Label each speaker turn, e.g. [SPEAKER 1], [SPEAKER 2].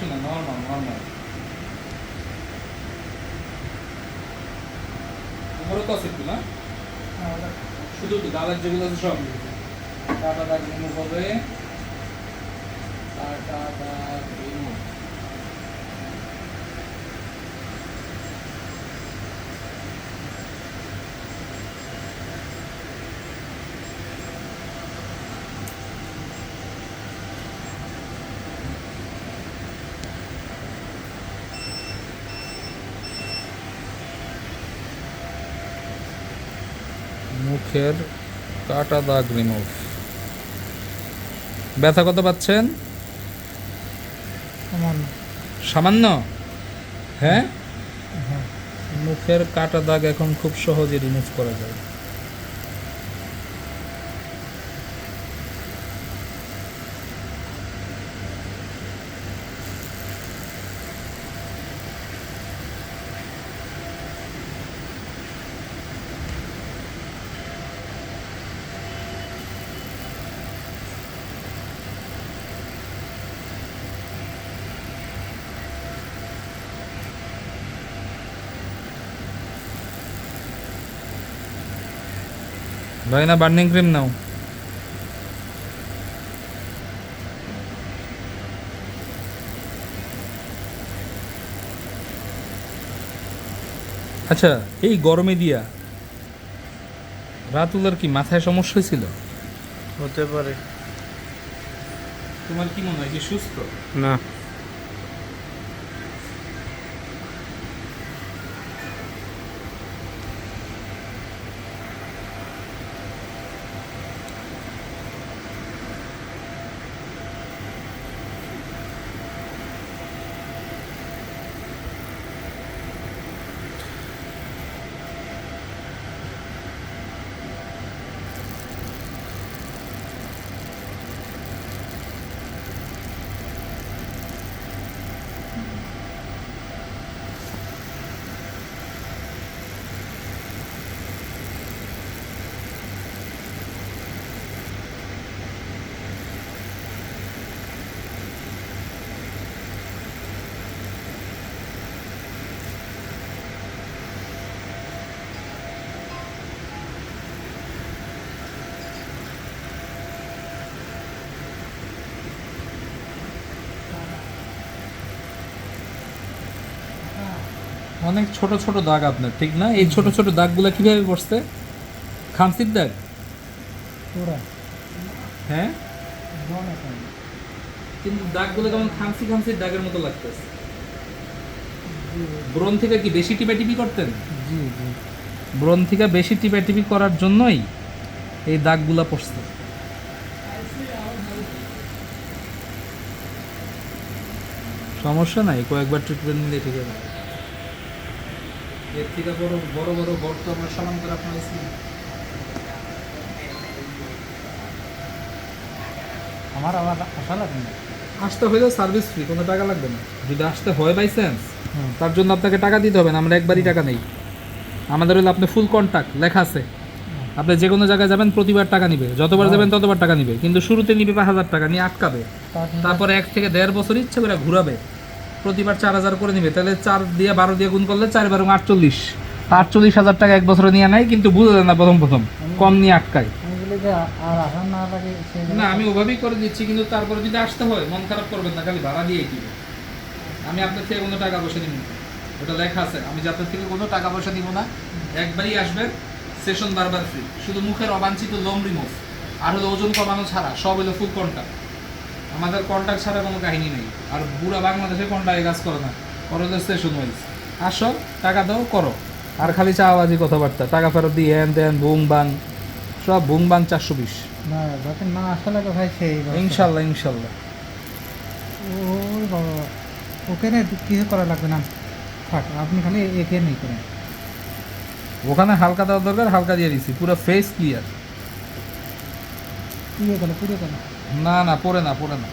[SPEAKER 1] কিচ্ছু না normal normal তোমারও তো আছে একটু না শুধু তো দাদার যেগুলো আছে সব দাদা দাগ রিমুভ হবে টাটা দাগ রিমুভ মুখের কাটা দাগ রিমুভ ব্যথা কত পাচ্ছেন?
[SPEAKER 2] সামান্য।
[SPEAKER 1] হ্যাঁ?
[SPEAKER 2] হ্যাঁ।
[SPEAKER 1] মুখের কাটা দাগ এখন খুব সহজে রিমুভ করা যায়। ভাই না বার্নিং ক্রিম নাও। আচ্ছা এই গরমে দিয়া রাতুলার কি মাথায় সমস্যা হয়েছিল?
[SPEAKER 2] হতে পারে।
[SPEAKER 1] তোমার কি মনে হয় যে সুস্থ?
[SPEAKER 2] না।
[SPEAKER 1] অনেক ছোট ছোট দাগ আপনার ঠিক না? এই ছোট ছোট দাগগুলো কীভাবে পড়ছে খামসির দাগ? হ্যাঁ? কিন্তু দাগগুলো কেমন খামসি খামসির দাগের মতো লাগতেছে? ব্রণ থেকে কি বেশি টিপাটিপি করতেন?
[SPEAKER 2] জি
[SPEAKER 1] ব্রণ থেকে বেশি টিপাটিপি করার জন্যই এই দাগগুলা পড়ছে। সমস্যা নাই কয়েকবার ট্রিটমেন্ট নিলে ঠিক আছে এর থেকে বড় বড় বড় গর্ত আমরা সমান্তর আপনার
[SPEAKER 2] আমার আবার আশা লাগে না।
[SPEAKER 1] আসতে হইলেও সার্ভিস ফ্রি কোনো টাকা লাগবে না। যদি আসতে হয় বাই চান্স তার জন্য আপনাকে টাকা দিতে হবে না আমরা একবারই টাকা নেই। আমাদের হলো আপনি ফুল কন্ট্যাক্ট লেখা আছে। আপনি যে কোনো জায়গায় যাবেন প্রতিবার টাকা নিবে। যতবার যাবেন ততবার টাকা নিবে। কিন্তু শুরুতে নিবে পাঁচ হাজার টাকা নিয়ে আটকাবে। তারপরে এক থেকে দেড় বছর ইচ্ছে করে ঘুরাবে। প্রতিবার চার হাজার করে নিবে। তাহলে চার দিয়ে বারো দিয়ে গুণ করলে চার বারো আটচল্লিশ। আটচল্লিশ হাজার টাকা এক বছরে নিয়ে নেয়, কিন্তু বুঝে দেয় না প্রথম প্রথম, কম নিয়ে আটকায়।
[SPEAKER 2] না,
[SPEAKER 1] আমি ওভাবেই করে দিচ্ছি, কিন্তু তারপরে যদি আসতে হয়, মন খারাপ করবেন না, খালি ভাড়া দিয়ে কি আমি আপনার থেকে কোনো টাকা পয়সা নিব ওটা লেখা আছে, আমি আপনার থেকে কোনো টাকা পয়সা নিব না। একবারই আসবেন সেশন বারবার ফ্রি শুধু মুখের অবাঞ্ছিত লোম রিমুভ আর হলো ওজন কমানো ছাড়া, সব হলো ফুল কন্ট্যাক্ট আমাদের কন্ট্যাক্ট ছাড়া কোনো কাহিনী নেই। আর পুরা বাংলাদেশে কন্ট্যাক্টে কাজ করে না। করে সেশন ওয়াইজ আসো টাকা দাও করো। আর খালি চাওয়াবাজি কথাবার্তা। টাকা ফেরত দিয়ে হ্যান ত্যান বুং বাং সব বুং বাং চারশো বিশ।
[SPEAKER 2] না না আসা লাগে ভাই সেই
[SPEAKER 1] ইনশাল্লাহ ইনশাল্লাহ।
[SPEAKER 2] ওই বাবা ওকে না কিছু করা লাগবে না? থাক আপনি খালি একে নেই করেন।
[SPEAKER 1] ওখানে হালকা দেওয়ার দরকার হালকা দিয়ে দিছি। পুরো ফেস ক্লিয়ার
[SPEAKER 2] পুড়ে গেল পুড়ে গেল।
[SPEAKER 1] না না পড়ে না পড়ে না।